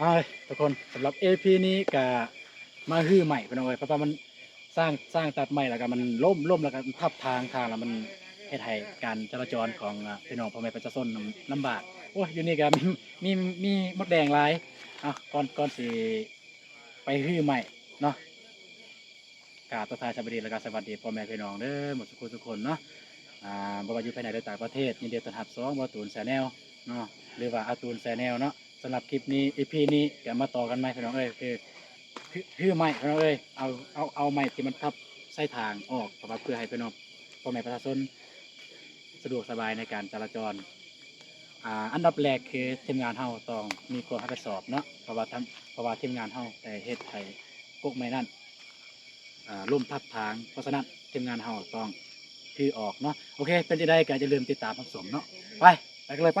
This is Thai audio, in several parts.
เอาเลยทุกคนสำหรับ AP นี้ก็มาฮื้อใหม่พี่น้องเอ้ยเพราะว่ามันสร้างสร้างตัดใหม่แล้วก็มันล่มล่มแล้วก็ทับทางทางแล้วมันเฮ็ดให้การจราจรของพี่น้องพ่อแม่ประชาชนลำบากโอ้ยอยู่นี่ก็มีมีมีมดแดงหลายอะก่อนก่อนสิไปฮื้อใหม่เนาะกาบทักทายสวัสดีแล้วก็สวัสดีพ่อแม่พี่น้องเด้อหมดทุกคนทุกคนเนาะอ่าบ่ว่าอยู่ภายในหรือต่างประเทศยินดีต้อนรับสองบ่ตูนแชนแนลเนาะหรือว่าอาตูนแชนแนลเนาะ สำหรับคลิปนี้ EP นี้เดี๋ยวมาต่อกันไหมพี่น้องเอ้ยคือคือไม้พี่น้องเอ้ยเอาเอาเอาไม้ที่มันทับไส้ทางออกเพราะว่าเพื่อให้พี่น้องพ่อแม่ประชาชนสะดวกสบายในการจราจรอ่าอันดับแรกคือทีมงานเฮาต้องมีความรับผิดชอบเนาะเพราะว่าทำเพราะว่าทีมงานเฮาแต่เฮ็ดให้กกไม้นั่นอ่าล่มทับทางเพราะฉะนั้นทีมงานเฮาต้องคือออกเนาะโอเค เป็นที่ได้ก็อย่าลืมติดตามรับชมเนาะไปไปกันเลยไป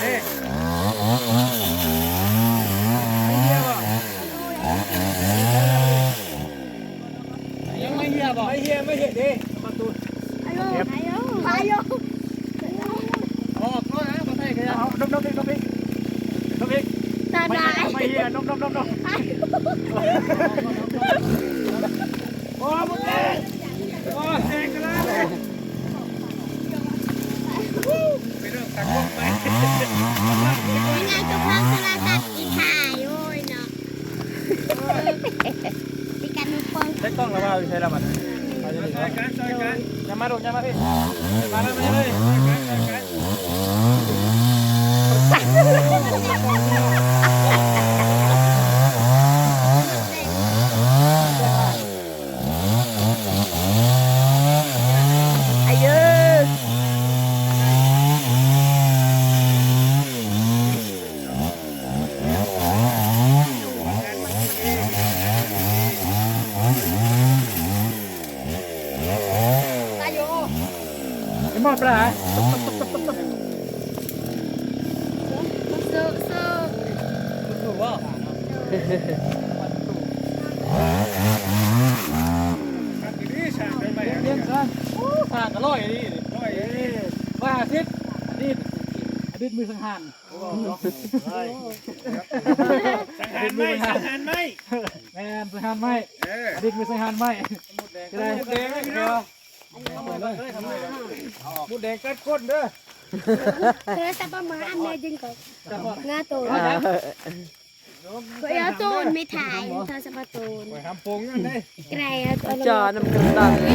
เด็กยก ยังไม่เฮียบอกไม่เฮียไม่เฮียดิประตู อายุอายุ ออกก็นะประเทศกันเอานมนมนมนมอีกนมอีก ตา ไม่ ได้ ไม่เฮียนมนมนมนมโอ้มึงเองโอ้แซงกันแล้วเลยไปเรื่องตะกุกไป ยังไงก็พังสลาตัดอีกถ่ายโอ้ยเนาะ มีการมุกปองใช้กล้องแล้วว่าใช้แล้วมันใช้กันใช้กันอย่ามาดูอย่ามาพี่มาแล้วมาเลยใช้กันใช้กัน อายุ ไอ้หมดปลา สู้สู้ ถูกว่า เลี้ยงกันทางก็ร้อยนี่ร้อยว่าอาทิตย์อาทิตย์อาทิตย์มือสังหารสังหารไหมสังหารไหมแมนสังหารไมเอออาทิตย์มือสังหารไหมจะได้แดงเด้อหมดแดงกัดก้นเด้อเธอจะป ระมาณอันเดียวจริงก่อนจะหมดงาตูนก็ยาตูนไม่ถ่ายเธอสปาตูนไปทำโป่งนั่นเลยไกรเอาตัวจอน้ำกันตันไม่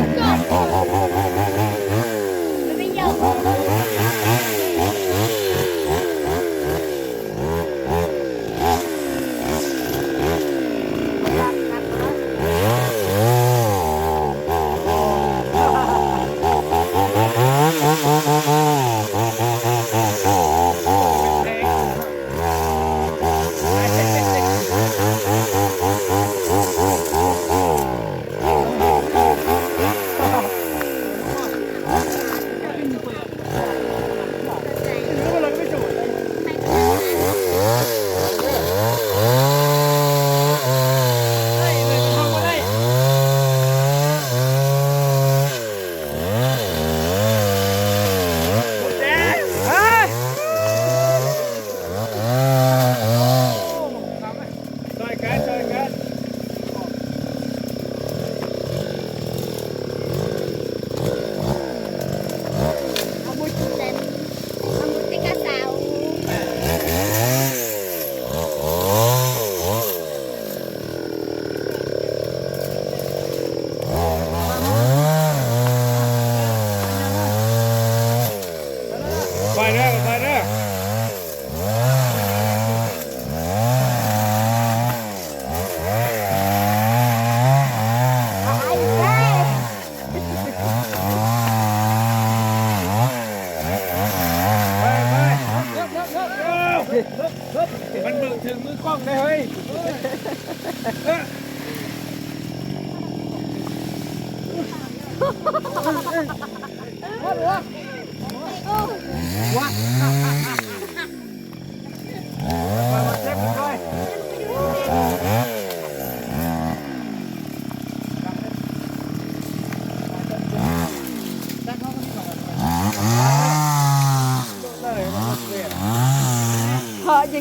พอ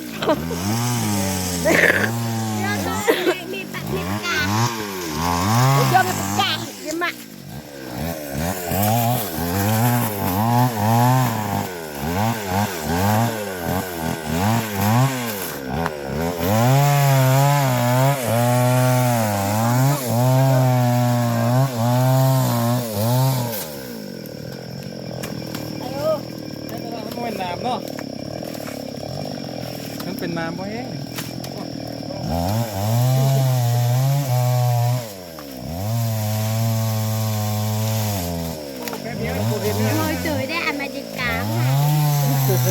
จะเราต้องมีปากมีปากกาเดี๋ยวมีปากกาเดี๋ยวมา มันเป็นน้ำเนาะมันเป็นน้ำบ่เองแค่นี้กูเรียนเนี่ย ngồi tuổi đây ăn mà đi cá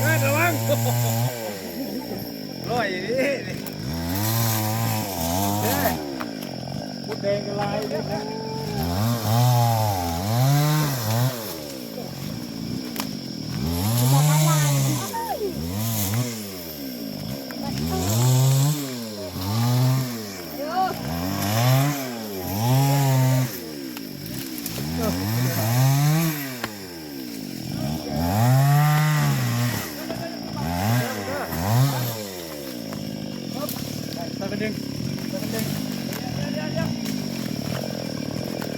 เฮ้ยระวังลอยดิเฮ้ยพูดแดงกันลายเลยนะ ใส่กระดึงใส่กระดึง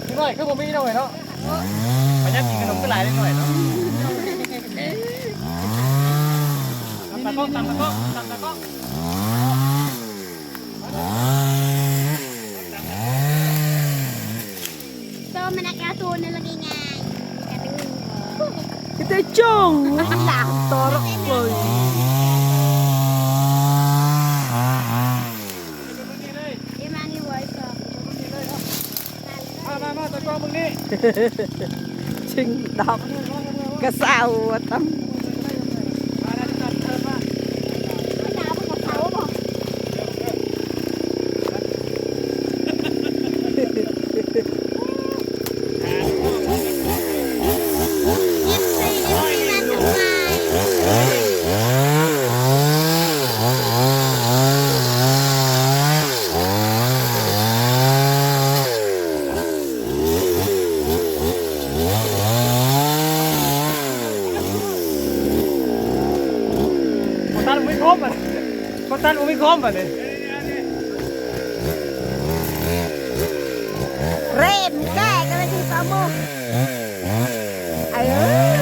นิดหน่ อยคือผมมีหน่อยเนาะพยายามกินขนมก็หลายนิดหน่อยเนาะตำตะก้องตำตะก้องตำตะก้อง tôi mà đặt cá tu nên là cái ngày cá tu Kita chung làm torok มาตะกอมึงนี่ ชิงดอกกระเซาตั้ม Con tan mới khóm mà này Rem cái cái gì sao mu? Ai ơi.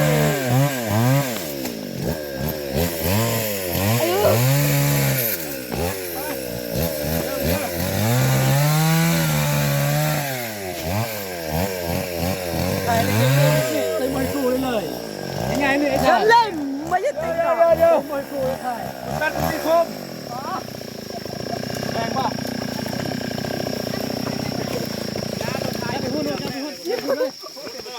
Ai ơi. ใส่เลยใส่มวยครูเลยเลยยังไงเนี่ยไอ้ชา Nó lên mới nhất เดี๋ยว định เดี๋ยว rồi. เดี๋ยวมวยครูใช่ตัดมึงนี่คม แรงป่ะอย่าไปพูดเลยอย่าไปพูดอย่าไปพูดเลย แล้วก็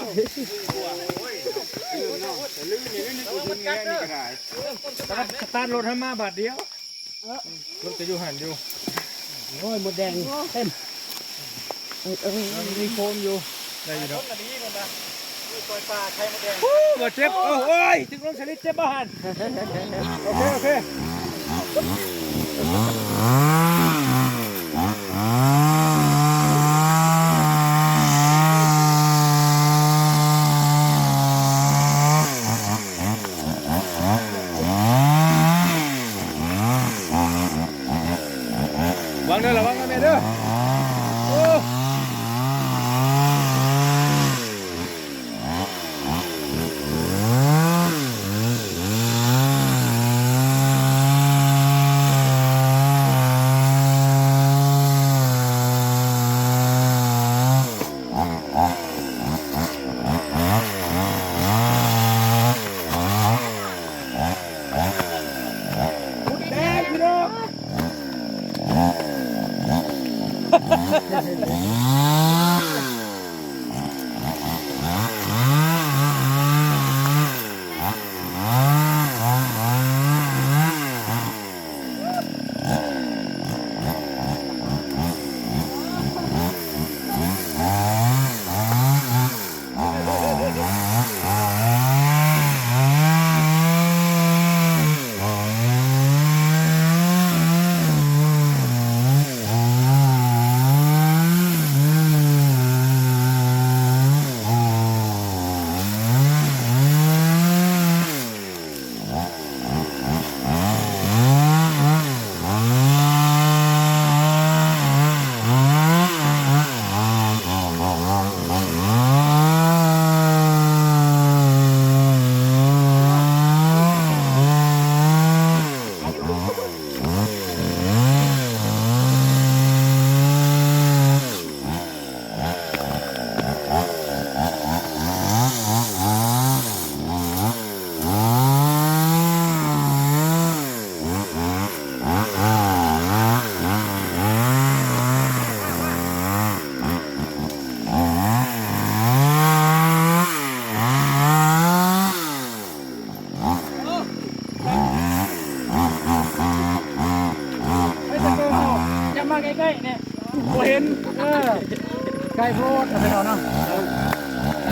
สตาร์ทรถให้มาบาทเดียวรถจะอยู่หันอยู่โอ้ยหมดแดงเต็มมันมีโคมอยู่ได้อยู่เนาะฮู้บ่เจ็บโอ้โอ้ยถึงลงสลิดเจ็บบ้านโอเคโอเค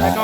แล้วก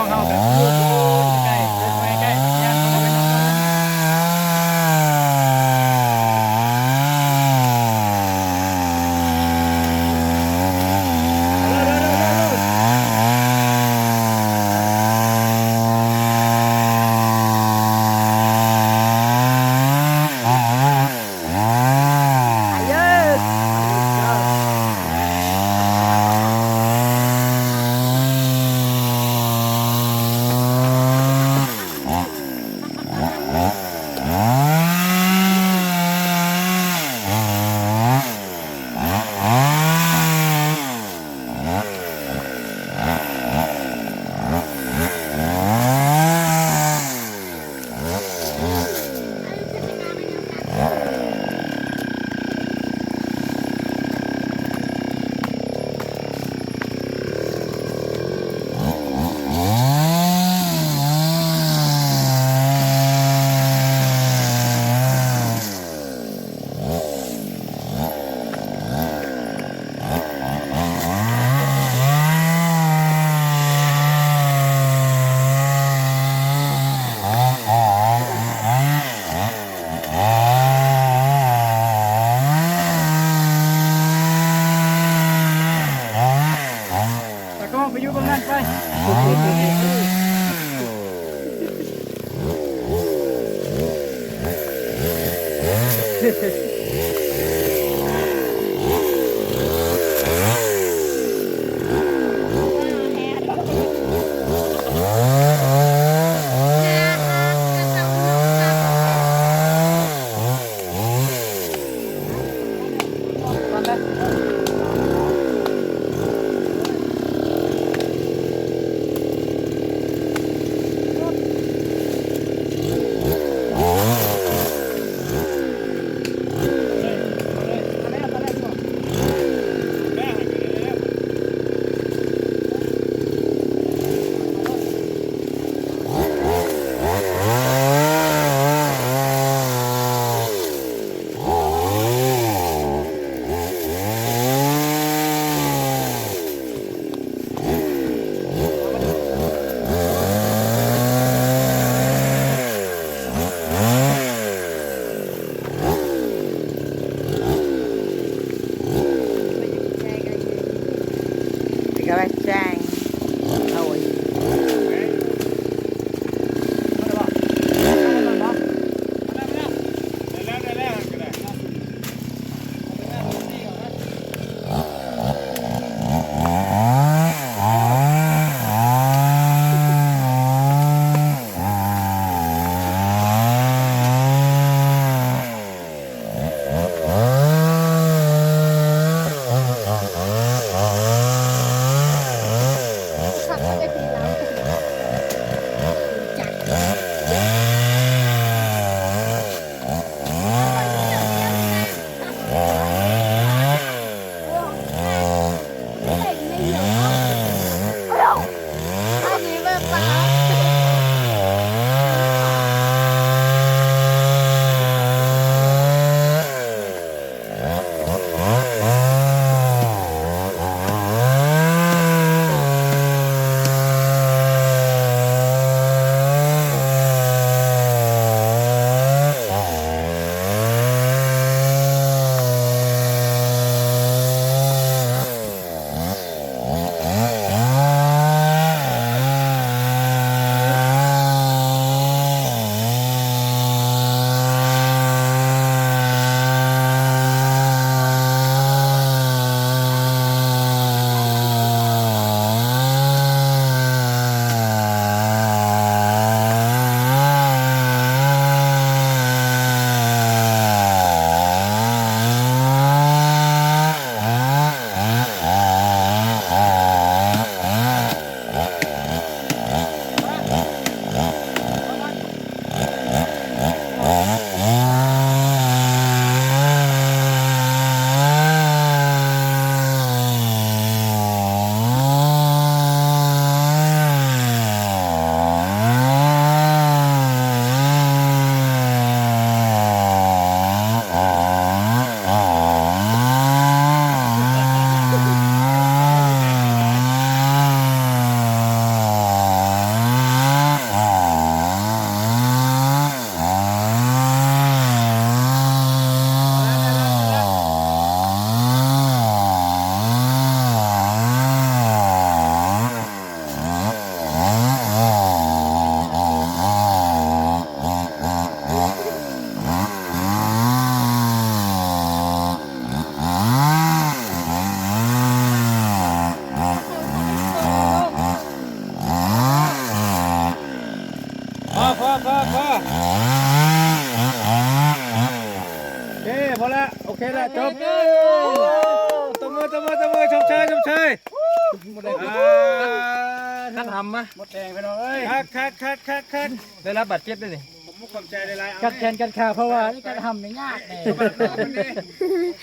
รับบาดเจ็บด้วยนี่ผมมุกความใจในลายกัดแขนกัดขาเพราะว่านี่การทำไม่ยากแน่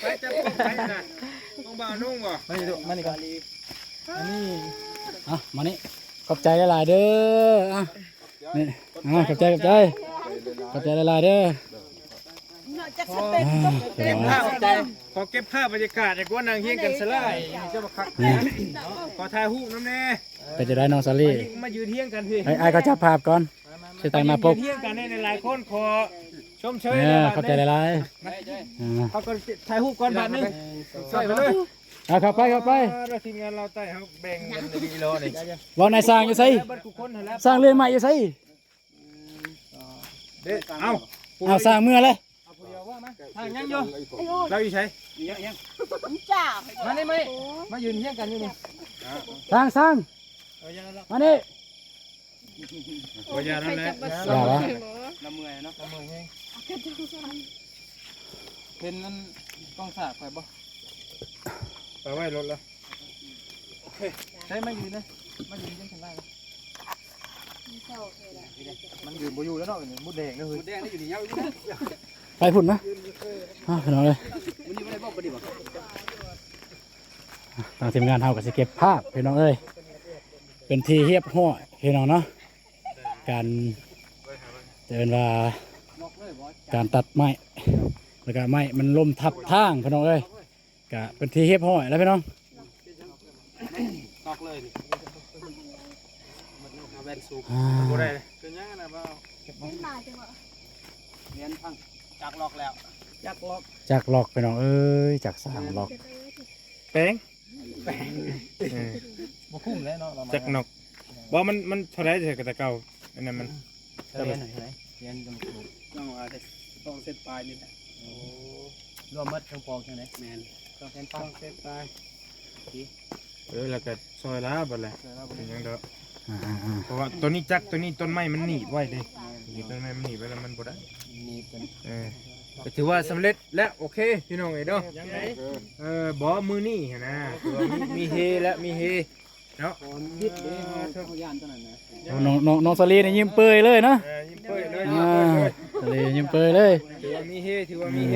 ไปจับไปนะต้องบ่าวนุ่งบ่มานี่ดูมานี่ก่อนอันนี้อะมานี่ขอบใจหลายๆเด้ออะนี่อะขอบใจขอบใจขอบใจหลายๆเด้อเนาะจักสเต็กอ่าเดี๋ยวภาพใจขอเก็บภาพบรรยากาศในกวนนางเฮียงกันสลายเจ้าบักคักขอถ่ายรูปน้ำแน่เป็นจะได้น้องซาลี่มายืนเฮียงกันพี่ไอ้ไอ้ก็จับภาพก่อน สิตั้งหน้าปกยืนเฮียงกันในหลายคนขอชมเชยเนี่ยขอบใจหลายๆอ่าเขาก็ถ่ายรูปก่อนบาทนึงใส่ไปเลยเอาเข้าไปเข้าไปเราทีมงานเราใต้เขาแบ่งกันในกิโลนี่ว่านายสร้างอยู่ไสบัดกูคนหั่นแหล้วสร้างเรือนใหม่อยู่ไสเด้เอ้าเอาสร้างเมื่อเลยทางยังอยู่เราอยู่ใช้จ้ามานี่ไหมมายืนเฮี้ยงกันอยู่นี่สร้างสร้างมานี่ บ่ยานั่นแหละอย่าวะละเมื่อยเนาะละเมื่อยแห้งเป็นนั่นต้องสากไปบ่ไปไว้รถแล้วใช้มายืนนะมายืนยังข้างล่างมันยืนบ่อยู่แล้วเนาะนี่มุดแดงนะเฮ้ยมุดแดงนี่อยู่นี่ยาวอยู่นะไปพุ่นนะอะพี่น้องเลยมันนี่บ่ได้บอกบ่ดีบ่ทางทีมงานเฮาก็สิเก็บภาพพี่น้องเอ้ยเป็นที่เรียบห้อยพี่น้องเนาะ การเตือนว่านอกเลยบ่การตัดไม้แล้วก็ไม้มันล่มทับทางพี่น้องเอ้ยก็เป็นที่เรียบห้อยแล้วพี่น้องนอกเลยนี่มันเอาแว่นสูบอ่าบ่ได้เป็นยังไงนะบ่าวมาจังหวะเรียนพังจักลอกแล้วจักลอกจากหลอกพี่น้องเอ้ยจากสร้างหลอกแป้งบ่คุ้มแล้วเนาะเรามาจักนกบ่มันมันเท่าไรเถอะกับตะเก่า อันนั้นมันเรียนหน่อยไหมเรียนตรงสูบต้องเอาแต่ต้องเส้นปลายนี่แหละโอ้รวมมัดทั้งปองใช่ไหมแมนต้องเส้นปลายเส้นปลายเออแล้วก็ซอยล้าบัดแหละเป็นหยังเด้ออ่าอ่าอ่าเพราะว่าตัวนี้จักตัวนี้ต้นไม้มันหนีบไว้เด้หนีบต้นไม้มันหนีบไว้แล้วมันบ่ได้นี่เป็นเออก็ถือว่าสำเร็จและโอเคพี่น้องเอ้ยเนาะเออบ่มือนี่หั่นนะถือว่ามีมีเฮและมีเฮ เนาะยิดเลยเขาย่านตัวนั้นนะน้องน้องน้องสลีนี่ยิ้มเปื่อยเลยเนาะเออยิ้มเป้ยเลยยิ้มอ่าเป้ยเลยสลียิ้มเปื่อยเลย ถือว่ามีเฮถือว่ามีเฮ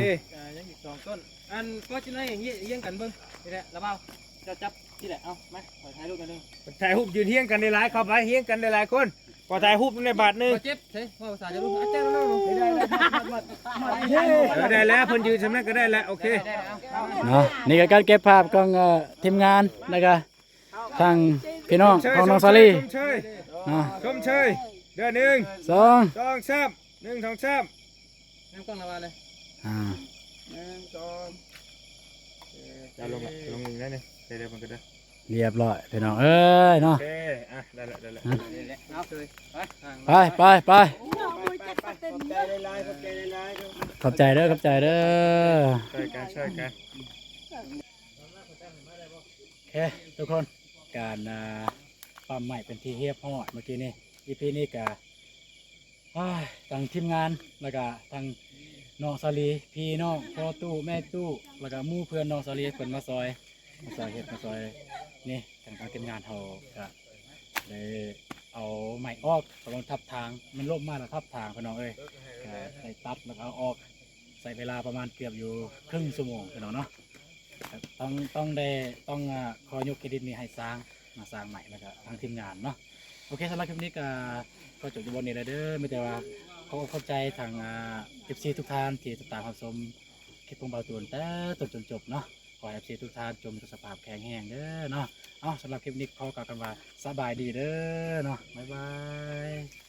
ยังอีกสองต้น อันก็จะได้อย่างนี้เยี่ยงกันเบิ้งนี่แหละระเบ้าจะจับที่แหละเอาไหมขอถ่ายรูปกันหนึ่งถ่ายรูปยืนเฮียงกันได้หลายเข้าไปเฮียงกันได้หลายคนพอถ่ายรูปในบาทหนึงเจ็บเฮ้ยว่าภาษาจะรู้อาจารย์เราไม่ได้เลยเออได้แล้วเพิ่นยืนสำนักก็ได้แล้วโอเค ได้แล้วเอา เนาะนี่ก็การเก็บภาพของเอ่อทีมงานแล้วก็ ทางพี่น้องของน้องสลีชมเชยเนาะชมเชยเดือนหนึ่งสองสองสามหนึ่งสองสามน้ำกล้องระบายเลยอ่าหนึ่งสองจะลงละลงอีกแล้วนี่เดี๋ยวเดี๋ยวมันก็ได้เรียบร้อยพี่น้องเอ้ยเนาะโอเคอะได้ละได้ละเอาเลยไปไปไปไปน้องมือจักสเต็กได้หลายขอบใจหลายขอบใจเด้อขอบใจเด้อช่วยกันช่วยกันโอเคทุกคน การอ่าปั๊มใหม่เป็นที่เรียบหอเมื่อกี้นี่ EP นี้ก็อ้ายทางทีมงานแล้วก็ทางน้องสลีพี่น้องพ่อตู้แม่ตู้แล้วก็มู่เพื่อนน้องสลีเพิ่นมาซอยมาซอยเฮ็ดมาซอยนี่ทางทางทีมงานเขาก็เลยเอาใหม่ออกกำลังทับทางมันล่มมากแล้วทับทางพี่น้องเอ้ยก็ได้ตัดแล้วเอาออกใส่เวลาประมาณเกือบอยู่ครึ่งชั่วโมงพี่น้องเนาะ ครับต้องต้องได้ต้องอ่าขอยกเครดิตนี้ให้สร้างมาสร้างใหม่แล้วก็ทางทีมงานเนาะโอเคสำหรับคลิปนี้ก็ก็จบอยู่บนนี้แล้วเด้อไม่แต่ว่าเขาเข้าใจทางอ่าเอฟซีทุกท่านที่ติดตามความชมคลิปของเบาตูนแต่ต้นจนจบเนาะขอให้เอฟซีทุกท่านจมสภาพแข็งแรงเด้อเนาะเอาสำหรับคลิปนี้ขอกล่าวกันว่าสบายดีเด้อเนาะบ๊ายบาย